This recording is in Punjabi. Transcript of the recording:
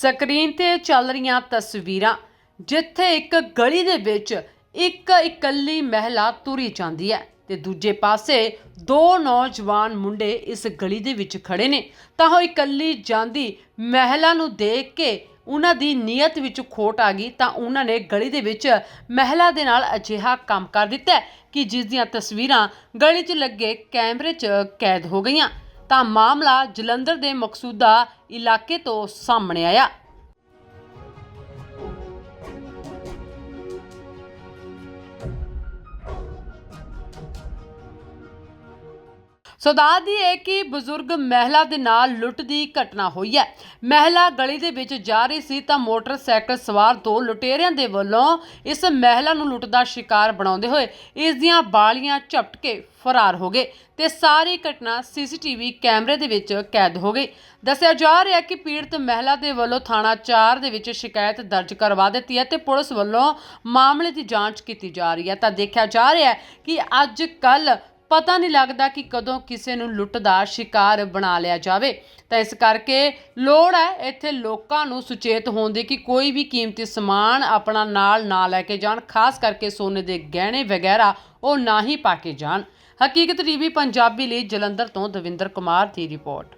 ਸਕਰੀਨ ਤੇ ਚੱਲ ਰਹੀਆਂ ਤਸਵੀਰਾਂ, ਜਿੱਥੇ ਇੱਕ ਗਲੀ ਦੇ ਵਿੱਚ ਇੱਕ ਇਕੱਲੀ ਮਹਿਲਾ ਤੁਰੀ ਜਾਂਦੀ ਹੈ ਤੇ ਦੂਜੇ ਪਾਸੇ ਦੋ ਨੌਜਵਾਨ ਮੁੰਡੇ ਇਸ ਗਲੀ ਦੇ ਵਿੱਚ ਖੜੇ ਨੇ। ਤਾਂ ਉਹ ਇਕੱਲੀ ਜਾਂਦੀ ਮਹਿਲਾ ਨੂੰ ਦੇਖ ਕੇ ਉਹਨਾਂ ਦੀ ਨੀਅਤ ਵਿੱਚ ਖੋਟ ਆ ਗਈ ਤਾਂ ਉਹਨਾਂ ਨੇ ਗਲੀ ਦੇ ਵਿੱਚ ਮਹਿਲਾ ਦੇ ਨਾਲ ਅਜਿਹਾ ਕੰਮ ਕਰ ਦਿੱਤਾ ਕਿ ਜਿਸ ਦੀਆਂ ਤਸਵੀਰਾਂ ਗਲੀ 'ਚ ਲੱਗੇ ਕੈਮਰੇ 'ਚ ਕੈਦ ਹੋ ਗਈਆਂ। ਤਾਂ ਮਾਮਲਾ ਜਲੰਧਰ ਦੇ ਮਕਸੂਦਾ ਇਲਾਕੇ ਤੋਂ ਸਾਹਮਣੇ ਆਇਆ। ਸੋ ਦੱਸਦੀ ਹੈ ਕਿ ਬਜ਼ੁਰਗ ਮਹਿਲਾ ਦੇ ਨਾਲ ਲੁੱਟ ਦੀ ਘਟਨਾ ਹੋਈ ਹੈ। ਮਹਿਲਾ ਗਲੀ ਦੇ ਵਿੱਚ ਜਾ ਰਹੀ ਸੀ ਤਾਂ ਮੋਟਰਸਾਈਕਲ ਸਵਾਰ ਦੋ ਲੁਟੇਰਿਆਂ ਦੇ ਵੱਲੋਂ ਇਸ ਮਹਿਲਾ ਨੂੰ ਲੁੱਟ ਦਾ ਸ਼ਿਕਾਰ ਬਣਾਉਂਦੇ ਹੋਏ ਇਸ ਦੀਆਂ ਬਾਲੀਆਂ ਝਪਟ ਕੇ ਫਰਾਰ ਹੋ ਗਏ ਤੇ ਸਾਰੀ ਘਟਨਾ ਸੀਸੀਟੀਵੀ ਕੈਮਰੇ ਦੇ ਵਿੱਚ ਕੈਦ ਹੋ ਗਈ। ਦੱਸਿਆ ਜਾ ਰਿਹਾ ਕਿ ਪੀੜਤ ਮਹਿਲਾ ਦੇ ਵੱਲੋਂ ਥਾਣਾ 4 ਦੇ ਵਿੱਚ ਸ਼ਿਕਾਇਤ ਦਰਜ ਕਰਵਾ ਦਿੱਤੀ ਹੈ ਤੇ ਪੁਲਿਸ ਵੱਲੋਂ ਮਾਮਲੇ ਦੀ ਜਾਂਚ ਕੀਤੀ ਜਾ ਰਹੀ ਹੈ। ਤਾਂ ਦੇਖਿਆ ਜਾ ਰਿਹਾ ਹੈ ਕਿ ਅੱਜ ਕੱਲ ਪਤਾ ਨਹੀਂ ਲੱਗਦਾ ਕਿ ਕਦੋਂ ਕਿਸੇ ਨੂੰ ਲੁੱਟ ਦਾ ਸ਼ਿਕਾਰ ਬਣਾ ਲਿਆ ਜਾਵੇ। ਤਾਂ ਇਸ ਕਰਕੇ ਲੋੜ ਹੈ ਇੱਥੇ ਲੋਕਾਂ ਨੂੰ ਸੁਚੇਤ ਹੋਣ ਦੀ ਕਿ ਕੋਈ ਵੀ ਕੀਮਤੀ ਸਮਾਨ ਆਪਣਾ ਨਾਲ ਨਾ ਲੈ ਕੇ ਜਾਣ, ਖਾਸ ਕਰਕੇ ਸੋਨੇ ਦੇ ਗਹਿਣੇ ਵਗੈਰਾ ਉਹ ਨਾ ਹੀ ਪਾ ਕੇ ਜਾਣ। ਹਕੀਕਤ ਟੀਵੀ ਪੰਜਾਬੀ ਲਈ ਜਲੰਧਰ ਤੋਂ ਦਵਿੰਦਰ ਕੁਮਾਰ ਦੀ ਰਿਪੋਰਟ।